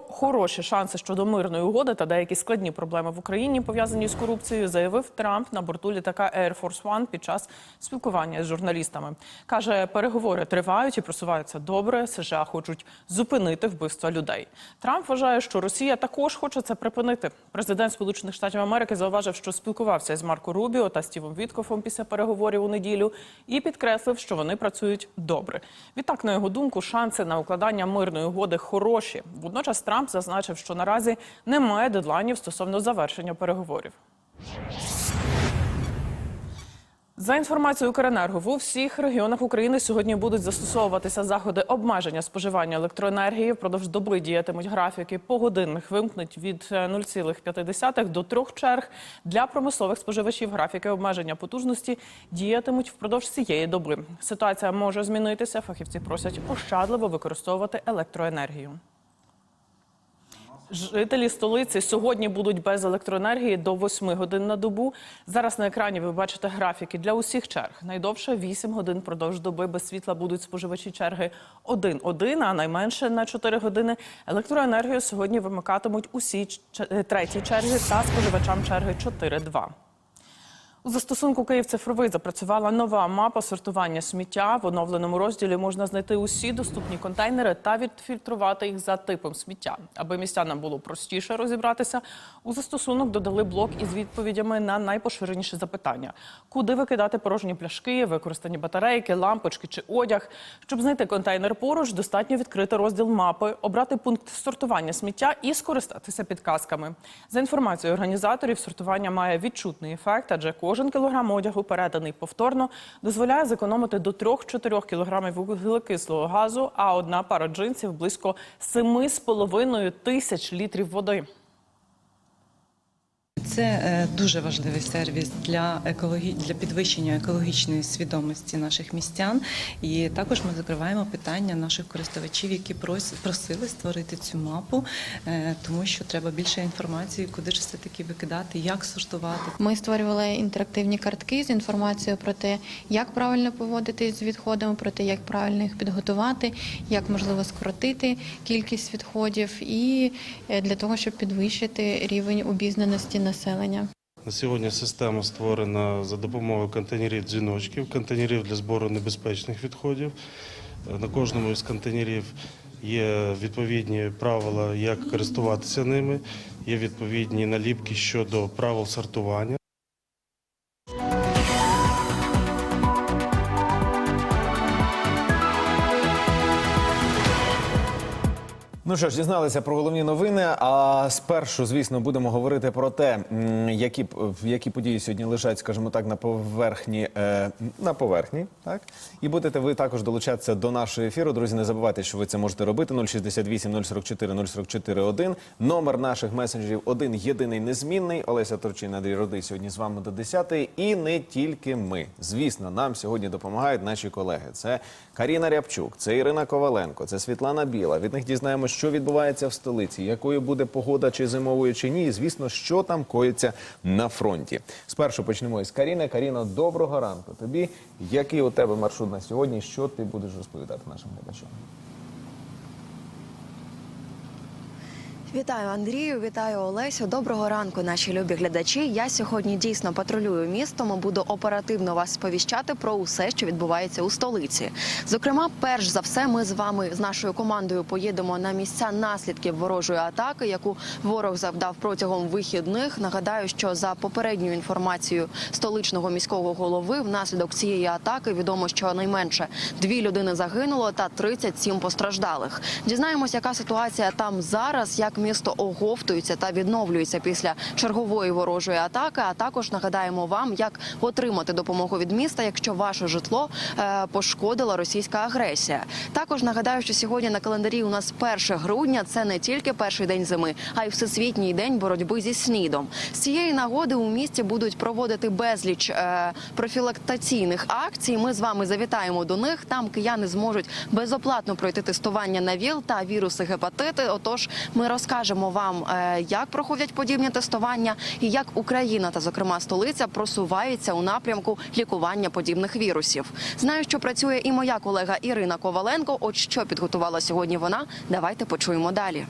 Хороші шанси щодо мирної угоди та деякі складні проблеми в Україні пов'язані з корупцією, заявив Трамп на борту літака Air Force One під час спілкування з журналістами. каже, переговори тривають і просуваються добре. США хочуть зупинити вбивства людей. Трамп вважає, що Росія також хоче це припинити. Президент Сполучених Штатів Америки зауважив, що спілкувався з Марко Рубіо та Стівом Віткофом після переговорів у неділю і підкреслив, що вони працюють добре. Відтак, на його думку, шанси на укладання мирної угоди хороші. Водночас Трамп зазначив, що наразі немає дедлайнів стосовно завершення переговорів. За інформацією Укренерго, в усіх регіонах України сьогодні будуть застосовуватися заходи обмеження споживання електроенергії. Впродовж доби діятимуть графіки погодинних вимкнуть від е, 0,5 до 3 черг. Для промислових споживачів графіки обмеження потужності діятимуть впродовж цієї доби. Ситуація може змінитися. Фахівці просять ощадливо використовувати електроенергію. Жителі столиці сьогодні будуть без електроенергії до 8 годин на добу. Зараз на екрані ви бачите графіки для усіх черг. Найдовше 8 годин продовж доби без світла будуть споживачі черги 1-1, а найменше на 4 години. Електроенергію сьогодні вимикатимуть усі ч- е, треті черги та споживачам черги 4-2. У застосунку Київ цифровий запрацювала нова мапа сортування сміття. В оновленому розділі можна знайти усі доступні контейнери та відфільтрувати їх за типом сміття. Аби містянам було простіше розібратися, у застосунок додали блок із відповідями на найпоширеніші запитання: куди викидати порожні пляшки, використані батарейки, лампочки чи одяг. Щоб знайти контейнер поруч, достатньо відкрити розділ мапи, обрати пункт сортування сміття і скористатися підказками. За інформацією організаторів, сортування має відчутний ефект, адже кожен кілограм одягу, переданий повторно, дозволяє зекономити до 3-4 кілограмів вуглекислого газу, а одна пара джинсів близько 7,5 тисяч літрів води. Це е, дуже важливий сервіс для екологі... для підвищення екологічної свідомості наших містян. І також ми закриваємо питання наших користувачів, які прос- просили створити цю мапу, е, тому що треба більше інформації, куди ж все таки викидати, як сортувати. Ми створювали інтерактивні картки з інформацією про те, як правильно поводитись з відходами, про те, як правильно їх підготувати, як можливо скоротити кількість відходів, і е, для того, щоб підвищити рівень обізнаності населення. На сьогодні система створена за допомогою контейнерів дзвіночків, контейнерів для збору небезпечних відходів. На кожному із контейнерів є відповідні правила, як користуватися ними, є відповідні наліпки щодо правил сортування. Ну що ж, дізналися про головні новини. А спершу, звісно, будемо говорити про те, які які події сьогодні лежать, скажімо так, на поверхні е, на поверхні. Так і будете ви також долучатися до нашого ефіру. Друзі, не забувайте, що ви це можете робити. 068 044 044 1. Номер наших месенджерів один єдиний незмінний. Олеся Торчин, Андрій Роди сьогодні з вами до 10 І не тільки ми. Звісно, нам сьогодні допомагають наші колеги. Це Каріна Рябчук, це Ірина Коваленко, це Світлана Біла. Від них дізнаємося, що відбувається в столиці, якою буде погода, чи зимовою, чи ні. І звісно, що там коїться на фронті. Спершу почнемо із Каріни. Каріно, доброго ранку. Тобі який у тебе маршрут на сьогодні? Що ти будеш розповідати нашим глядачам? Вітаю Андрію, вітаю Олесю. Доброго ранку, наші любі глядачі. Я сьогодні дійсно патрулюю містом. Буду оперативно вас сповіщати про усе, що відбувається у столиці. Зокрема, перш за все, ми з вами з нашою командою поїдемо на місця наслідків ворожої атаки, яку ворог завдав протягом вихідних. Нагадаю, що за попередньою інформацією столичного міського голови, внаслідок цієї атаки відомо, що найменше дві людини загинуло та 37 постраждалих. Дізнаємось, яка ситуація там зараз, як місто оговтується та відновлюється після чергової ворожої атаки. А також нагадаємо вам, як отримати допомогу від міста, якщо ваше житло е, пошкодила російська агресія. Також нагадаю, що сьогодні на календарі у нас 1 грудня. Це не тільки перший день зими, а й всесвітній день боротьби зі снідом. З цієї нагоди у місті будуть проводити безліч е, профілактаційних акцій. Ми з вами завітаємо до них. Там кияни зможуть безоплатно пройти тестування на ВІЛ та віруси гепатити. Отож, ми розкажемо вам, е, як проходять подібні тестування і як Україна та, зокрема, столиця просувається у напрямку лікування подібних вірусів. Знаю, що працює і моя колега Ірина Коваленко. От що підготувала сьогодні вона. Давайте почуємо далі.